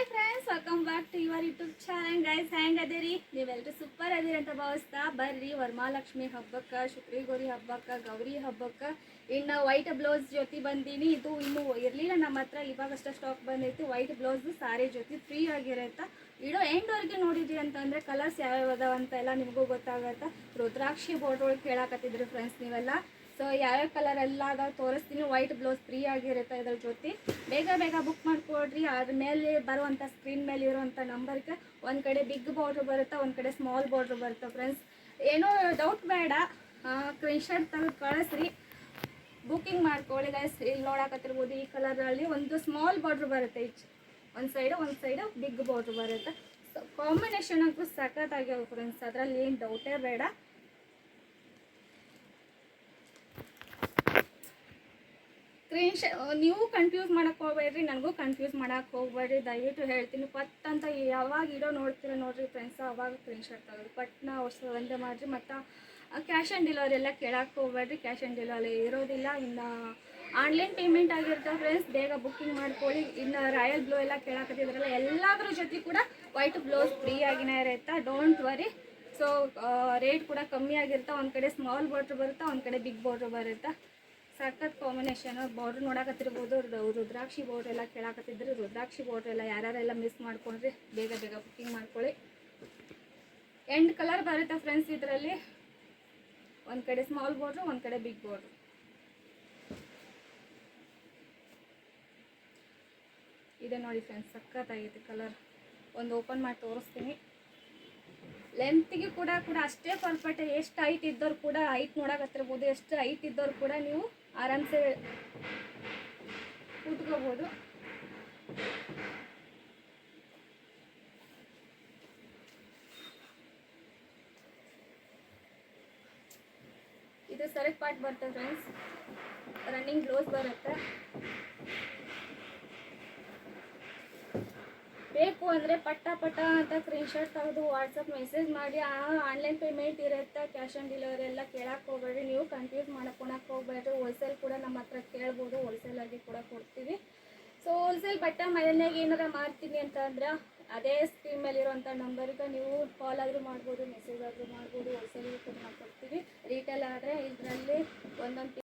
Hi friends welcome back to your YouTube channel guys ಹ್ಯಾಂಗ್ ಅದೇರಿ. ನೀವೆಲ್ಲರೂ super ಅದೀರಿ ಅಂತ ಭಾವಿಸ್ತಾ ಬರ್ರಿ. ವರಮಹಾಲಕ್ಷ್ಮಿ ಹಬ್ಬಕ್ಕೆ ಶುಕ್ರಿ ಗೌರಿ ಹಬ್ಬಕ್ಕೆ ಗೌರಿ ಹಬ್ಬಕ್ಕೆ. ಇನ್ನು ವೈಟ್ ಬ್ಲೌಸ್ ಜೊತೆ ಬಂದೀನಿ. ಇದು ಇನ್ನೂ ಇರಲಿಲ್ಲ. ನಮ್ಮ ಹತ್ರ ಇವಾಗಷ್ಟೇ ಸ್ಟಾಕ್ ಬಂದೈತಿ. ವೈಟ್ ಬ್ಲೌಸ್ ಸಾರಿ ಜೊತೆ ಫ್ರೀ ಆಗಿರುತ್ತೆ. ಇಡೋ ಎಂಡ್ವರೆಗೆ ನೋಡಿದ್ರಿ ಅಂತಂದರೆ ಕಲರ್ಸ್ ಯಾವ್ಯಾವ ಅದಾವ ಅಂತ ಎಲ್ಲ ನಿಮಗೂ ಗೊತ್ತಾಗತ್ತೆ. ರುದ್ರಾಕ್ಷಿ ಬೋರ್ಡ್ ಒಳಗೆ ಕೇಳಾಕತ್ತಿದ್ರಿ ಫ್ರೆಂಡ್ಸ್ ನೀವೆಲ್ಲ. ಸೊ ಯಾವ್ಯಾವ ಕಲರ್ ಎಲ್ಲ ತೋರಿಸ್ತೀನಿ. ವೈಟ್ ಬ್ಲೌಸ್ ಫ್ರೀ ಆಗಿರುತ್ತೆ ಇದ್ರ ಜೊತೆ. ಬೇಗ ಬೇಗ ಬುಕ್ ಮಾಡ್ಕೊಡ್ರಿ. ಅದ್ರ ಮೇಲೆ ಬರುವಂಥ ಸ್ಕ್ರೀನ್ ಮೇಲೆ ಇರುವಂಥ ನಂಬರ್ಗೆ ಒಂದು ಕಡೆ ಬಿಗ್ ಬಾರ್ಡ್ರ್ ಬರುತ್ತೆ, ಒಂದು ಕಡೆ ಸ್ಮಾಲ್ ಬಾರ್ಡ್ರ್ ಬರುತ್ತೆ ಫ್ರೆಂಡ್ಸ್ ಏನೋ ಡೌಟ್ ಬೇಡ. ಕ್ರೀನ್ಶಾಟ್ ತೆಗೆದು ಕಳಿಸ್ರಿ. ಬುಕ್ಕಿಂಗ್ ಮಾಡ್ಕೊಳ್ಳಿ ಗೈಸ್ ಇಲ್ಲಿ ನೋಡಕತ್ತಿರ್ಬೋದು ಈ ಕಲರಲ್ಲಿ ಒಂದು ಸ್ಮಾಲ್ ಬಾರ್ಡ್ರ್ ಬರುತ್ತೆ ಈಚ್. ಒಂದು ಸೈಡು ಒಂದು ಸೈಡು ಬಿಗ್ ಬಾರ್ಡ್ರ್ ಬರುತ್ತೆ. ಸೊ ಕಾಂಬಿನೇಷನ್ ಅಂತೂ ಸಖತ್ತಾಗ್ಯಾವ ಫ್ರೆಂಡ್ಸ್ ಅದರಲ್ಲಿ ಏನು ಡೌಟೇ ಬೇಡ ಸ್ಕ್ರೀನ್ ಶಾ, ನೀವು ಕನ್ಫ್ಯೂಸ್ ಮಾಡಕ್ಕೆ ಹೋಗ್ಬೇಡ್ರಿ, ನನಗೂ ಕನ್ಫ್ಯೂಸ್ ಮಾಡಕ್ಕೆ ಹೋಗ್ಬೇಡ್ರಿ. ದಯವಿಟ್ಟು ಹೇಳ್ತೀನಿ ಪಟ್ ಅಂತ ಯಾವಾಗ ಇಡೋ ನೋಡ್ತೀರ ನೋಡ್ರಿ ಫ್ರೆಂಡ್ಸ್ ಅವಾಗ ಸ್ಕ್ರೀನ್ ಶಾಟ್ ತೆಗೆದು ಪಟ್ನ ಒಂದೇ ಮಾಡಿರಿ, ಮತ್ತು ಕ್ಯಾಶ್ ಆನ್ ಡೆಲಿವರಿ ಎಲ್ಲ ಕೇಳಕ್ಕೆ ಹೋಗ್ಬೇಡ್ರಿ. ಕ್ಯಾಶ್ ಆನ್ ಡೆಲಿವರಿ ಇರೋದಿಲ್ಲ, ಇನ್ನು ಆನ್ಲೈನ್ ಪೇಮೆಂಟ್ ಆಗಿರುತ್ತೆ ಫ್ರೆಂಡ್ಸ್ ಬೇಗ ಬುಕ್ಕಿಂಗ್ ಮಾಡ್ಕೊಳ್ಳಿ. ಇನ್ನು ರಾಯಲ್ ಬ್ಲೂ ಎಲ್ಲ ಕೇಳಕತ್ತಿದ್ರಲ್ಲ ಎಲ್ಲದ್ರ ಜೊತೆ ಕೂಡ ವೈಟ್ ಬ್ಲೌಸ್ ಫ್ರೀ ಆಗಿನೇ ಇರುತ್ತೆ ಡೋಂಟ್ ವರಿ ಸೊ ರೇಟ್ ಕೂಡ ಕಮ್ಮಿ ಆಗಿರುತ್ತೆ ಒಂದು ಕಡೆ ಸ್ಮಾಲ್ ಬಾರ್ಡ್ರ್ ಬರುತ್ತೆ, ಒಂದು ಕಡೆ ಬಿಗ್ ಬಾರ್ಡ್ರ್ ಬರುತ್ತೆ. ಸಖತ್ ಕಾಂಬಿನೇಷನ್ ಬಾರ್ಡ್ರ್ ನೋಡಕತ್ತಿರ್ಬೋದು ರುದ್ರಾಕ್ಷಿ ಬಾರ್ಡ್ರ್ ಎಲ್ಲ ಕೇಳಾಕತ್ತಿದ್ರು. ರುದ್ರಾಕ್ಷಿ ಬಾರ್ಡ್ರ್ ಎಲ್ಲ ಯಾರ್ಯಾರೆಲ್ಲ ಮಿಸ್ ಮಾಡ್ಕೊಂಡ್ರಿ, ಬೇಗ ಬೇಗ ಬುಕ್ಕಿಂಗ್ ಮಾಡ್ಕೊಳ್ಳಿ. ಎಂಡ್ ಕಲರ್ ಬರುತ್ತೆ ಫ್ರೆಂಡ್ಸ್ ಇದರಲ್ಲಿ. ಒಂದು ಕಡೆ ಸ್ಮಾಲ್ ಬಾರ್ಡ್ರು ಒಂದು ಕಡೆ ಬಿಗ್ ಬಾರ್ಡ್ರು ಇದೆ ನೋಡಿ ಫ್ರೆಂಡ್ಸ್ ಸಖತ್ತಾಗೈತೆ ಕಲರ್ ಒಂದು ಓಪನ್ ಮಾಡಿ ತೋರಿಸ್ತೀನಿ. ಲೆಂತ್ಗೆ ಕೂಡ ಕೂಡ ಅಷ್ಟೇ ಪರ್ಫೆಕ್ಟ್ ಎಷ್ಟು ಹೈಟ್ ಇದ್ದವ್ರು ಕೂಡ ಹೈಟ್ ನೋಡಕತ್ತಿರ್ಬೋದು. ಎಷ್ಟು ಹೈಟ್ ಇದ್ದವ್ರು ಕೂಡ ನೀವು ಆರಾಮ್ಸೆ ಕೂತ್ಕೋಬೋದು. ಇದು ಸರಕ್ ಪಾರ್ಟ್ ಬರುತ್ತೆ ಫ್ರೆಂಡ್ಸ್ ರನ್ನಿಂಗ್ ಗ್ಲೋಸ್ ಬರುತ್ತೆ. ಬೇಕು ಅಂದರೆ ಪಟ್ಟ ಪಟ್ಟ ಅಂತ ಸ್ಕ್ರೀನ್ಶಾಟ್ ತೆಗೆದು ವಾಟ್ಸಪ್ ಮೆಸೇಜ್ ಮಾಡಿ ಆನ್ಲೈನ್ ಪೇಮೆಂಟ್ ಇರುತ್ತೆ ಕ್ಯಾಶ್ ಆನ್ ಡೆಲಿವರಿ ಎಲ್ಲ ಕೇಳಕ್ಕೆ ಹೋಗಬೇಡ್ರಿ. ನೀವು ಕನ್ಫ್ಯೂಸ್ ಮಾಡ್ಕೊಳಕ್ಕೆ ಹೋಗ್ಬೇಡ್ರಿ. ಹೋಲ್ಸೇಲ್ ಕೂಡ ನಮ್ಮ ಹತ್ರ ಕೇಳ್ಬೋದು. ಹೋಲ್ಸೇಲಾಗಿ ಕೂಡ ಕೊಡ್ತೀವಿ. ಸೊ ಹೋಲ್ಸೇಲ್ ಬಟ್ಟೆ ಮನೆಯಾಗ ಏನಾರ ಮಾಡ್ತೀನಿ ಅಂತಂದ್ರೆ, ಅದೇ ಸ್ಕ್ರೀನ್ ಮೇಲೆ ಇರೋವಂಥ ನಂಬರ್ಗೆ ನೀವು ಕಾಲ್ ಆದರೂ ಮಾಡ್ಬೋದು ಮೆಸೇಜ್ ಆದರೂ ಮಾಡ್ಬೋದು.